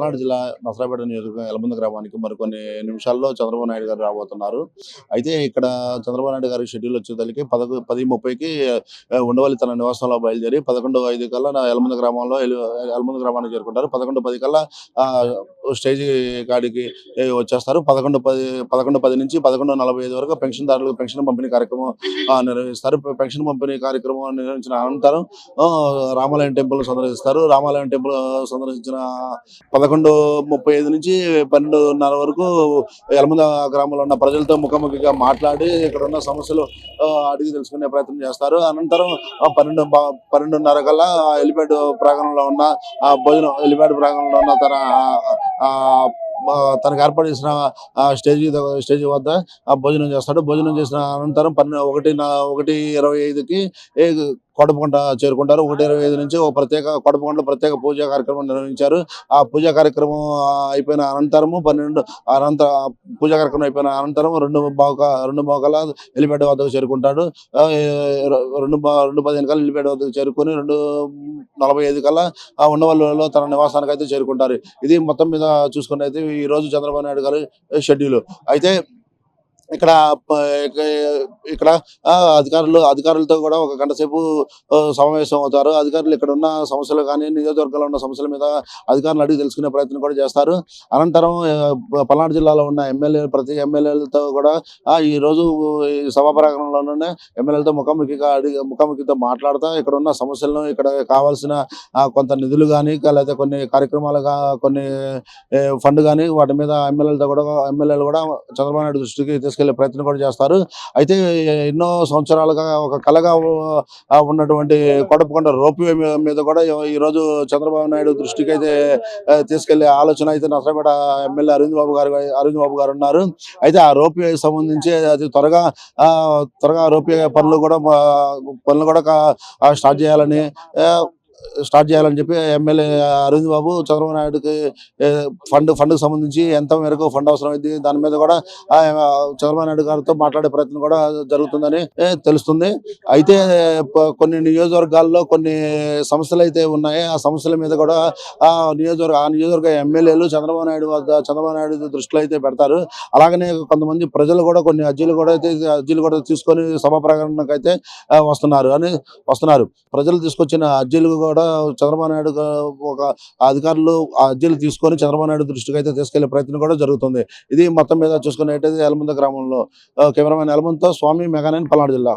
పల్నాడు జిల్లా నసరాపేట నియోజకవర్గం ఎలబంద గ్రామానికి మరికొన్ని నిమిషాల్లో చంద్రబాబు నాయుడు గారు రాబోతున్నారు. అయితే ఇక్కడ చంద్రబాబు నాయుడు గారి షెడ్యూల్ వచ్చేసరికి పదకొ పది ముప్పైకి ఉండవల్లి తన నివాసంలో బయలుదేరి పదకొండు ఐదు కల్లా నా ఎలమంద గ్రామంలో ఎలు- ఎలమంద గ్రామానికి చేరుకుంటారు. పదకొండు పది కల్లా ఆ, స్టేజి కాడికి వచ్చేస్తారు. పదకొండు పది పదకొండు పది నుంచి పదకొండు నలభై ఐదు వరకు పెన్షన్దారులకు పెన్షన్ పంపిణీ కార్యక్రమం నిర్వహిస్తారు. పెన్షన్ పంపిణీ కార్యక్రమం నిర్వహించిన అనంతరం ఆ, రామాలయం టెంపుల్ సందర్శిస్తారు. రామాలయం టెంపుల్ సందర్శించిన పదకొండు ముప్పై ఐదు నుంచి పన్నెండున్నర వరకు యలమంద గ్రామంలో ఉన్న ప్రజలతో ముఖాముఖిగా మాట్లాడి ఇక్కడ ఉన్న సమస్యలు అడిగి తెలుసుకునే ప్రయత్నం చేస్తారు. అనంతరం ఆ, పన్నెండు పన్నెండున్నర కల్లా ఎలిపేట్ ప్రాంగణంలో ఉన్న ఆ భోజనం ఎలిపేట్ ప్రాంగణంలో ఉన్న తన ఆ, తనకు ఏర్పాటు చేసిన స్టేజ్ స్టేజ్ వద్ద భోజనం చేస్తాడు. భోజనం చేసిన అనంతరం పన్నెండు ఒకటి నా- ఒకటి ఇరవై ఐదుకి ఏ కొడపకొండ చేరుకుంటారు. ఒకటి ఇరవై ఐదు నుంచి ఒక ప్రత్యేక కొడపకొండలో ప్రత్యేక పూజా కార్యక్రమం నిర్వహించారు. ఆ పూజా కార్యక్రమం అయిపోయిన అనంతరము పన్నెండు అనంతర పూజా కార్యక్రమం అయిపోయిన అనంతరం రెండు బావుక రెండు బావుకల ఎలిపేట వద్దకు చేరుకుంటాడు. ఆ, రెండు రెండు పదిహేను కల్లా ఎలిపేట వద్దకు చేరుకొని రెండు నలభై ఐదు కల్లా ఆ ఉండవల్లిలో తన నివాసానికి అయితే చేరుకుంటారు. ఇది మొత్తం మీద చూసుకుంటే అయితే ఈ రోజు చంద్రబాబు నాయుడు గారి షెడ్యూల్. అయితే ఇక్కడ ఇక్కడ ఆ, అధికారులు అధికారులతో కూడా ఒక గంట సేపు సమావేశం అవుతారు. అధికారులు ఇక్కడ ఉన్న సమస్యలు కానీ నియోజకవర్గంలో ఉన్న సమస్యల మీద అధికారులు అడిగి తెలుసుకునే ప్రయత్నం కూడా చేస్తారు. అనంతరం పల్నాడు జిల్లాలో ఉన్న ఎమ్మెల్యే ప్రతి ఎమ్మెల్యేలతో కూడా ఈ రోజు ఈ సభా ప్రాంగణంలోనే ఎమ్మెల్యేలతో ముఖాముఖిగా అడిగి ముఖాముఖితో మాట్లాడుతూ ఇక్కడ ఉన్న సమస్యలను ఇక్కడ కావాల్సిన కొంత నిధులు కానీ లేకపోతే కొన్ని కార్యక్రమాలుగా కొన్ని ఫండ్ కానీ వాటి మీద ఎమ్మెల్యేలతో కూడా ఎమ్మెల్యేలు కూడా చంద్రబాబు నాయుడు దృష్టికి తీసుకెళ్ళే ప్రయత్నం కూడా చేస్తారు. అయితే ఎన్నో సంవత్సరాలుగా ఒక కలగా ఉన్నటువంటి కొడపకొండ రోప్వే మీద కూడా ఈ రోజు చంద్రబాబు నాయుడు దృష్టికి అయితే తీసుకెళ్ళే ఆలోచన అయితే నసరపేట ఎమ్మెల్యే అరవింద్ బాబు గారు అరవింద్ బాబు గారు ఉన్నారు. అయితే ఆ రోప్వే సంబంధించి అది త్వరగా ఆ, త్వరగా రోప్వే పనులు కూడా పనులు కూడా స్టార్ట్ చేయాలని స్టార్ట్ చేయాలని చెప్పి ఎమ్మెల్యే అరవింద్ బాబు చంద్రబాబు నాయుడుకి ఫండ్ ఫండ్కి సంబంధించి ఎంత మేరకు ఫండ్ అవసరం అయింది దాని మీద కూడా చంద్రబాబు నాయుడు గారితో మాట్లాడే ప్రయత్నం కూడా జరుగుతుందని తెలుస్తుంది. అయితే కొన్ని నియోజకవర్గాల్లో కొన్ని సమస్యలు అయితే ఉన్నాయి. ఆ సమస్యల మీద కూడా ఆ నియోజకవర్గ ఆ నియోజకవర్గ ఎమ్మెల్యేలు చంద్రబాబు నాయుడు వద్ద చంద్రబాబు నాయుడు దృష్టిలో అయితే పెడతారు. అలాగనే కొంతమంది ప్రజలు కూడా కొన్ని అర్జీలు కూడా అయితే అర్జీలు కూడా తీసుకొని సభా ప్రాంగణానికి అయితే వస్తున్నారు. అని వస్తున్నారు. ప్రజలు తీసుకొచ్చిన అర్జీలు కూడా చంద్రబాబు నాయుడు ఒక అధికారులు అర్జీలు తీసుకొని చంద్రబాబు నాయుడు దృష్టికి అయితే తీసుకెళ్ళే ప్రయత్నం కూడా జరుగుతుంది. ఇది మొత్తం మీద చూసుకున్నట్టయితే యలమంద గ్రామంలో కెమెరామెన్ ఎలమంతో స్వామి మెగానైన్ పల్నాడు జిల్లా.